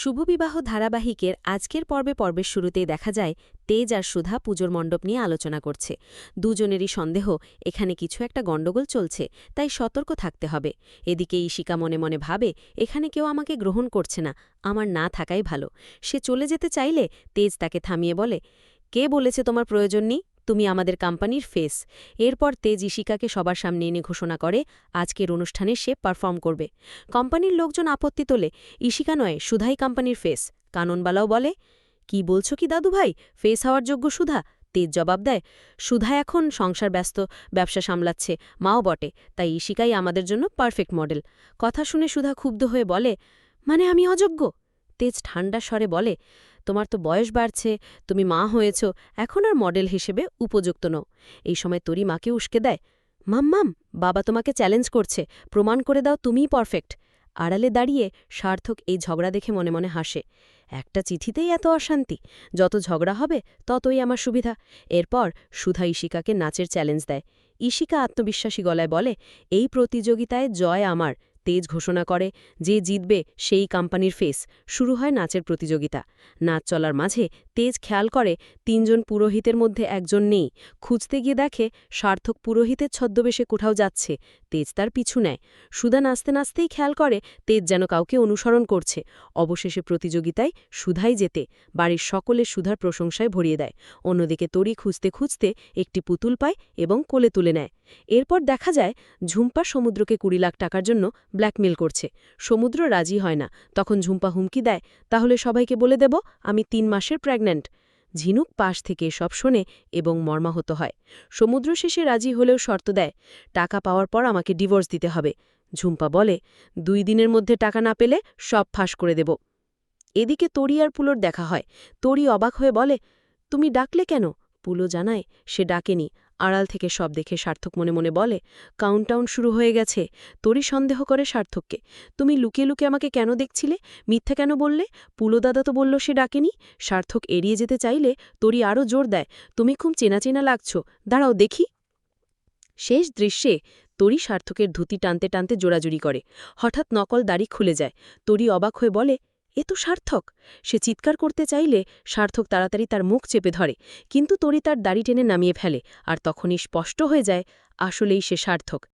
শুভবিবাহ ধারাবাহিকের আজকের পর্বে পর্বের শুরুতেই দেখা যায়, তেজ আর সুধা পুজোর মণ্ডপ নিয়ে আলোচনা করছে। দুজনেরই সন্দেহ, এখানে কিছু একটা গণ্ডগোল চলছে, তাই সতর্ক থাকতে হবে। এদিকে ঈশিকা মনে মনে ভাবে, এখানে কেউ আমাকে গ্রহণ করছে না, আমার না থাকাই ভালো। সে চলে যেতে চাইলে তেজ তাকে থামিয়ে বলে, কে বলেছে তোমার প্রয়োজন নেই? তুমি আমাদের কোম্পানির ফেস। এরপর তেজ ঈশিকাকে সবার সামনে এনে ঘোষণা করে, আজকের অনুষ্ঠানে সে পারফর্ম করবে। কোম্পানির লোকজন আপত্তি তোলে, ঈশিকা নয়, সুধাই কোম্পানির ফেস। কাননবালাও বলে, কি বলছো কি দাদু ভাই ফেস হওয়ার যোগ্য সুধা? তেজ জবাব দেয়, সুধা এখন সংসার ব্যস্ত, ব্যবসা সামলাচ্ছে, মাও বটে, তাই ঈশিকাই আমাদের জন্য পারফেক্ট মডেল। কথা শুনে সুধা ক্ষুব্ধ হয়ে বলে মানে আমি অযোগ্য? তেজ ঠান্ডা স্বরে বলে তোমার তো বয়স বাড়ছে, তুমি মা হয়েছ, এখন আর মডেল হিসেবে উপযুক্ত নও। এই সময় তোরই মাকে উস্কে দেয়, মাম মাম, বাবা তোমাকে চ্যালেঞ্জ করছে, প্রমাণ করে দাও তুমিই পারফেক্ট। আড়ালে দাঁড়িয়ে সার্থক এই ঝগড়া দেখে মনে মনে হাসে, একটা চিঠিতেই এত অশান্তি, যত ঝগড়া হবে ততই আমার সুবিধা। এরপর সুধা ঈশিকাকে নাচের চ্যালেঞ্জ দেয়, ঈশিকা আত্মবিশ্বাসী গলায় বলে, এই প্রতিযোগিতায় জয় আমার তেজ ঘোষণা করে যে জিতবে সেই কোম্পানির ফেস। শুরু হয় নাচের প্রতিযোগিতা। নাচ চলার মাঝে তেজ খেয়াল করে তিনজন পুরোহিতের মধ্যে একজন নেই। খুঁজতে গিয়ে দেখে সার্থক পুরোহিতের ছদ্মবেশে কোথাও যাচ্ছে। তেজ তার পিছু নেয়। সুধা নাচতে নাচতেই খেয়াল করে তেজ যেন কাউকে অনুসরণ করছে। অবশেষে প্রতিযোগিতায় সুধাই যেতে বাড়ির সকলে সুধার প্রশংসায় ভরিয়ে দেয়। অন্যদিকে তরি খুঁজতে খুঁজতে একটি পুতুল পায় এবং কোলে তুলে নেয়। এরপর দেখা যায়, ঝুম্পা সমুদ্রকে কুড়ি লাখ টাকার জন্য ব্ল্যাকমেল করছে। সমুদ্র রাজি হয় না। তখন ঝুম্পা হুমকি দেয়, তাহলে সবাইকে বলে দেব, আমি তিন মাসের প্রেগন্যান্ট। ঝিনুক পাশ থেকে সব শোনে এবং মর্মাহত হয়। সমুদ্র শেষে রাজি হলেও শর্ত দেয়, টাকা পাওয়ার পর আমাকে ডিভোর্স দিতে হবে। ঝুম্পা বলে, দুই দিনের মধ্যে টাকা না পেলে সব ফাঁস করে দেব। এদিকে তরি আর পুলোর দেখা হয়। তরি অবাক হয়ে বলে, তুমি ডাকলে কেন? পুলো জানায়, সে ডাকেনি। আড়াল থেকে সব দেখে সার্থক মনে মনে বলে কাউন্টাউন শুরু হয়ে গেছে। তোরই সন্দেহ করে সার্থককে। তুমি লুকিয়ে লুকিয়ে আমাকে কেন দেখছিলে? মিথ্যা কেন বললে? পুলোদাদা তো বলল সে ডাকেনি। সার্থক এড়িয়ে যেতে চাইলে তোরই আরও জোর দেয়। তুমি খুব চেনা চেনা লাগছ। দাঁড়াও দেখি। শেষ দৃশ্যে তরি সার্থকের ধুতি টানতে টানতে জোড়াজুড়ি করে। হঠাৎ নকল দাড়ি খুলে যায়। তরি অবাক হয়ে বলে এ তো সার্থক। সে চিৎকার করতে চাইলে সার্থক তাড়াতাড়ি তার মুখ চেপে ধরে, কিন্তু তরি তার দাড়ি টেনে নামিয়ে ফেলে, আর তখনই স্পষ্ট হয়ে যায়, আসলেই সে সার্থক।